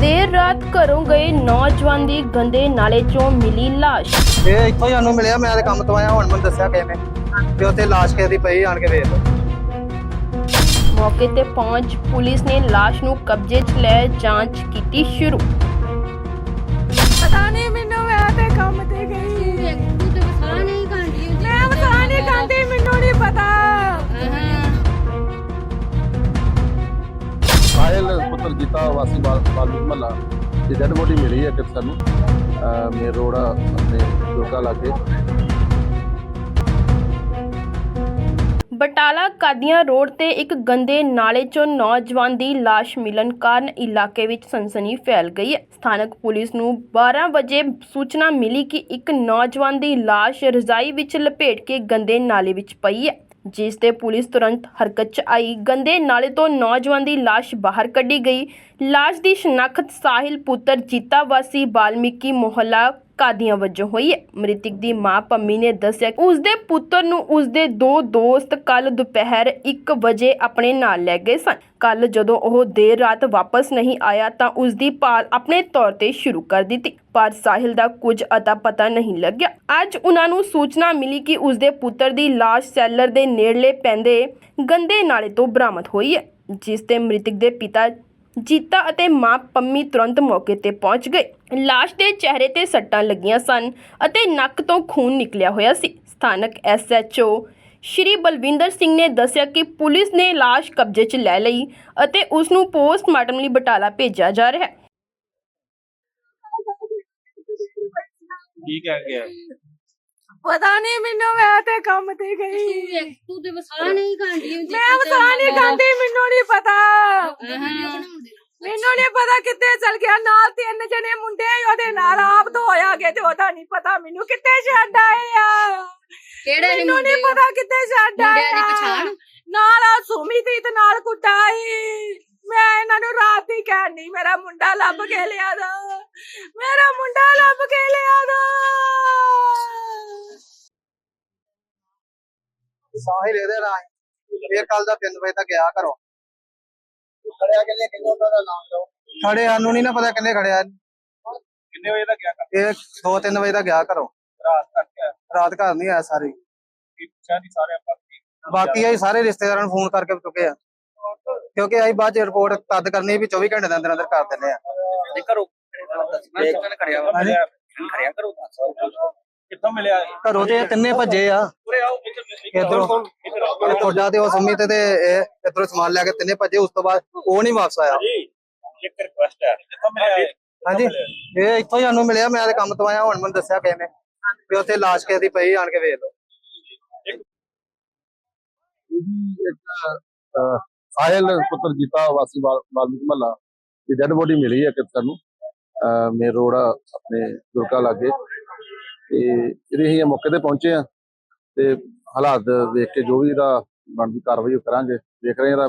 ਦੇਰ ਰਾਤ ਘਰੋਂ ਗਏ ਨੌਜਵਾਨ ਦੀ ਗੰਦੇ ਨਾਲੇ ਚੋਂ ਮਿਲੀ ਲਾਸ਼। ਇਹ ਇੱਥੋਂ ਸਾਨੂੰ ਮਿਲਿਆ ਮੈਂ ਤੇ ਕੰਮ ਤੋਂ ਆਇਆ ਹੁਣ ਮੈਨੂੰ ਦੱਸਿਆ ਕਿਸੇ ਨੇ ਕਿ ਉੱਥੇ ਲਾਸ਼ ਕਿਸੇ ਦੀ ਪਈ ਆਣ ਕੇ ਵੇਖ ਲਓ। ਮੌਕੇ ਤੇ ਪਹੁੰਚ ਪੁਲਿਸ ਨੇ ਲਾਸ਼ ਨੂੰ ਕਬਜ਼ੇ 'ਚ ਲੈ ਜਾਂਚ ਕੀਤੀ ਸ਼ੁਰੂ। ਸਾਹਿਲ ਪੁੱਤਰ ਜੀਤਾ ਵਾਸੀ ਬਾਲੂ ਮਹੱਲਾ। ਦੀ ਡੈਡ ਬੋਡੀ ਮਿਲੀ ਹੈ ਕਿ ਸਾਨੂੰ। ਮੇਨ ਰੋਡ ਆਪਣੇ ਦੁਰਗਾ ਲਾਗੇ। ਬਟਾਲਾ ਕਾਦੀਆਂ ਰੋਡ ਤੇ ਇੱਕ ਗੰਦੇ ਨਾਲੇ 'ਚੋਂ ਨੌਜਵਾਨ ਦੀ ਲਾਸ਼ ਮਿਲਣ ਕਾਰਨ ਇਲਾਕੇ ਵਿੱਚ ਸਨਸਨੀ ਫੈਲ ਗਈ ਹੈ। ਸਥਾਨਕ ਪੁਲਿਸ ਨੂੰ 12 ਵਜੇ ਸੂਚਨਾ ਮਿਲੀ ਕਿ ਇੱਕ ਨੌਜਵਾਨ ਦੀ ਲਾਸ਼ ਰਜ਼ਾਈ ਵਿੱਚ ਲਪੇਟ ਕੇ ਗੰਦੇ ਨਾਲੇ ਵਿੱਚ ਪਈ ਹੈ। ਜਿਸ ਤੇ ਪੁਲਿਸ ਤੁਰੰਤ ਹਰਕਤ 'ਚ ਆਈ। ਗੰਦੇ ਨਾਲੇ ਤੋਂ ਨੌਜਵਾਨ ਦੀ ਲਾਸ਼ ਬਾਹਰ ਕੱਢੀ ਗਈ। ਲਾਸ਼ ਦੀ ਸ਼ਨਾਖਤ ਸਾਹਿਲ ਪੁੱਤਰ ਜੀਤਾ ਵਾਸੀ ਬਾਲਮੀਕੀ ਮੁਹੱਲਾ ਕਾਦੀਆਂ ਵਜੋਂ ਹੋਈ ਹੈ। ਮ੍ਰਿਤਕ ਦੀ ਮਾਂ ਪੰਮੀ ਨੇ ਦੱਸਿਆ ਕਿ ਉਸਦੇ ਪੁੱਤਰ ਨੂੰ ਉਸਦੇ ਦੋ ਦੋਸਤ ਕੱਲ ਦੁਪਹਿਰ 1 ਵਜੇ ਆਪਣੇ ਨਾਲ ਲੈ ਗਏ ਸਨ। ਕੱਲ ਜਦੋਂ ਉਹ ਦੇਰ ਰਾਤ ਵਾਪਸ ਨਹੀਂ ਆਇਆ ਤਾਂ ਉਸਦੀ ਭਾਲ ਆਪਣੇ ਤੌਰ ਤੇ ਸ਼ੁਰੂ ਕਰ ਦਿੱਤੀ, ਪਰ ਸਾਹਿਲ ਦਾ ਕੁਝ ਅਤਾ ਪਤਾ ਨਹੀਂ ਲੱਗਿਆ। ਅੱਜ ਉਹਨਾਂ ਨੂੰ ਸੂਚਨਾ ਮਿਲੀ ਕਿ ਉਸਦੇ ਪੁੱਤਰ ਦੀ ਲਾਸ਼ ਸੈਲਰ ਦੇ ਨੇੜਲੇ ਪੈਂਦੇ ਗੰਦੇ ਨਾਲੇ ਤੋਂ ਬਰਾਮਦ ਹੋਈ ਹੈ, ਜਿਸ ਤੇ ਮ੍ਰਿਤਕ ਦੇ ਪਿਤਾ ਜੀਤਾ ਅਤੇ ਮਾਂ ਪੰਮੀ ਤੁਰੰਤ ਮੌਕੇ ਤੇ ਪਹੁੰਚ ਗਏ। ਲਾਸ਼ ਦੇ ਚਿਹਰੇ ਤੇ ਸੱਟਾਂ ਲੱਗੀਆਂ ਸਨ ਅਤੇ ਨੱਕ ਤੋਂ ਖੂਨ ਨਿਕਲਿਆ ਹੋਇਆ ਸੀ। ਸਥਾਨਕ ਐਸਐਚਓ ਸ਼੍ਰੀ ਬਲਵਿੰਦਰ ਸਿੰਘ ਨੇ ਦੱਸਿਆ ਕਿ ਪੁਲਿਸ ਨੇ ਲਾਸ਼ ਕਬਜ਼ੇ 'ਚ ਲੈ ਲਈ ਅਤੇ ਉਸ ਨੂੰ ਪੋਸਟਮਾਰਟਮ ਲਈ ਬਟਾਲਾ ਭੇਜਿਆ ਜਾ ਰਿਹਾ ਹੈ। ਕੀ ਕਹਿ ਗਿਆ? ਪਤਾ ਨਹੀਂ ਮੈਨੂੰ ਮੈਂ ਤੇ ਕੰਮ ਤੇ ਗਈ। ਤੂੰ ਤੇ ਵਸਾ ਨਹੀਂ ਖਾਂਦੀ ਮੈਂ ਬਤਾ ਨਹੀਂ ਖਾਂਦੀ ਮੈਨੂੰ ਨਹੀਂ ਪਤਾ। ਮੈਨੂੰ ਨਹੀਂ ਪਤਾ ਕਿੱਥੇ ਚਲ ਗਿਆ। ਨਾਲ ਤਿੰਨ ਜਣੇ ਮੁੰਡੇ ਉਹਦੇ ਨਾਲ ਆਪ ਤੋਂ ਹੋਇਆ ਗਏ ਤੇ ਉਹਦਾ ਨਹੀਂ ਪਤਾ ਮੈਨੂੰ ਕਿੱਥੇ ਛੱਡ ਆਏ ਆ। ਕਿਹੜੇ ਮੈਨੂੰ ਨਹੀਂ ਮੁੰਡੇ ਪਤਾ ਕਿੱਥੇ ਛੱਡ ਆਏ ਮੁੰਡਿਆਂ ਦੀ ਆ। ਪਛਾਣ? ਨਾਲ ਆ ਸੁਮੀ ਦੀ ਤੇ ਨਾਲ ਕੁੱਟਾਈ। ਮੈਂ ਇਹਨਾਂ ਨੂੰ ਰਾਤ ਹੀ ਕਹਿਣੀ ਮੇਰਾ ਮੁੰਡਾ ਲੱਭ ਕੇ ਲਿਆ ਦਾ। ਮੇਰਾ ਮੁੰਡਾ ਲੱਭ ਕੇ ਲਿਆ ਦਾ। ਸਾਹਿਲ ਇਹਦੇ ਰਾਹ। ਇਹ ਕੱਲ ਦਾ 3 ਵਜੇ ਤੱਕ ਗਿਆ ਘਰੋਂ। ਖੜਿਆ ਕਿੰਨੇ ਕਿੰਨੇ ਉਹਨਾਂ ਦਾ ਨਾਮ ਲਓ? ਖੜੇ ਸਾਨੂੰ ਨਹੀਂ ਨਾ ਪਤਾ ਕਿੰਨੇ ਖੜਿਆ ਕਿੰਨੇ ਵਜੇ ਦਾ ਗਿਆ ਕਰ ਇਹ 2-3 ਵਜੇ ਤੱਕ ਗਿਆ ਘਰੋਂ। ਰਾਤ ਤੱਕ ਰਾਤ ਘਰ ਨਹੀਂ ਆਇਆ ਸਾਰੇ। ਕੀ ਪੁੱਛਿਆ ਨਹੀਂ ਸਾਰੇ ਆਪਾਂ ਕੀ ਬਾਕੀ ਅਸੀਂ ਸਾਰੇ ਰਿਸ਼ਤੇਦਾਰਾਂ ਨੂੰ ਫੋਨ ਕਰਕੇ ਚੁੱਕੇ ਆ। ਕਿਉਂਕਿ ਅਸੀਂ ਬਾਅਦ ਚ ਰਿਪੋਰਟ ਤਦ ਕਰਨੀ ਵੀ 24 ਘੰਟੇ ਦੇ ਅੰਦਰ ਅੰਦਰ ਕਰ ਦਿੰਦੇ ਆ। ਕਰੋ ਕਿੰਨੇ ਖੜਿਆ ਵਾ। ਹਾਂਜੀ। ਖੜਿਆ ਕਰੋ ਕਿੱਥੋਂ ਮਿਲਿਆ ਇਹ? ਘਰੋਂ ਤੇ ਇਹ ਤਿੰਨੇ ਭੱਜੇ ਆ। ਇੱਧਰ ਇੱਧਰੋਂ। ਇੱਧਰ ਆਓ। ਇਹ ਤੁਹਾਡਾ ਤੇ ਉਹ ਸੰਮੀ ਤੇ ਤੇ ਇਹ ਇਧਰੋਂ ਸਮਾਨ ਲੈ ਕੇ ਤਿੰਨੇ ਭੱਜੇ ਉਸ ਤੋਂ ਬਾਅਦ ਉਹ ਨਹੀਂ ਵਾਪਸ ਆਇਆ। ਜੀ ਇੱਕ ਰਿਕੁਐਸਟ ਹੈ। ਕਿੱਥੋਂ ਮਿਲਿਆ ਇਹ? ਹਾਂਜੀ ਇਹ। ਇੱਥੋਂ ਹੀ ਸਾਨੂੰ ਮਿਲਿਆ ਮੈਂ ਤੇ ਕੰਮ ਤੋਂ ਆਇਆ ਹੁਣ ਮੈਨੂੰ ਦੱਸਿਆ ਕਿਸੇ ਨੇ ਕਿ ਉੱਥੇ ਲਾਸ਼ ਕਿਸੇ ਦੀ ਪਈ ਆਣ ਕੇ ਵੇਖ ਲਓ। ਇਹਦੀ ਇੱਕ ਅਹ, ਸਾਹਿਲ ਪੁੱਤਰ ਜੀਤਾ ਵਾਸੀ ਬਾਲ ਬਾਲੂ ਮਹੱਲਾ ਦੀ ਡੈਡ ਬੋਡੀ ਮਿਲੀ ਹੈ ਕਿ ਸਾਨੂੰ। ਮੇਨ ਰੋਡ ਆਪਣੇ ਦੁਰਗਾ ਲਾਗੇ। ਤੇ ਇਹਦੇ ਅਸੀਂ ਮੌਕੇ ਤੇ ਪਹੁੰਚੇ ਆ ਤੇ ਹਾਲਾਤ ਦੇਖ ਕੇ ਜੋ ਵੀ ਇਹਦਾ ਬਣਦੀ ਕਾਰਵਾਈ ਉਹ ਕਰਾਂਗੇ। ਦੇਖ ਰਹੇ ਹਾਂ ਇਹਦਾ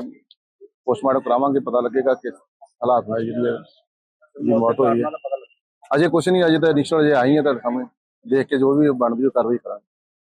ਪੋਸਟਮਾਰਟਮ ਕਰਾਵਾਂਗੇ, ਪਤਾ ਲੱਗੇਗਾ ਕਿ ਹਾਲਾਤ ਨਾਲ ਜਿਹੜੀ ਦੀ ਮੌਤ ਹੋਈ ਹੈ। ਅਜੇ ਕੁਝ ਨਹੀਂ, ਅਜੇ ਤਾਂ ਇਨੀਸ਼ੀਅਲ ਅਜੇ ਆਈ ਹੈ ਤੁਹਾਡੇ ਸਾਹਮਣੇ। ਦੇਖ ਕੇ ਜੋ ਵੀ ਬਣਦੀ ਉਹ ਕਾਰਵਾਈ ਕਰਾਂਗੇ।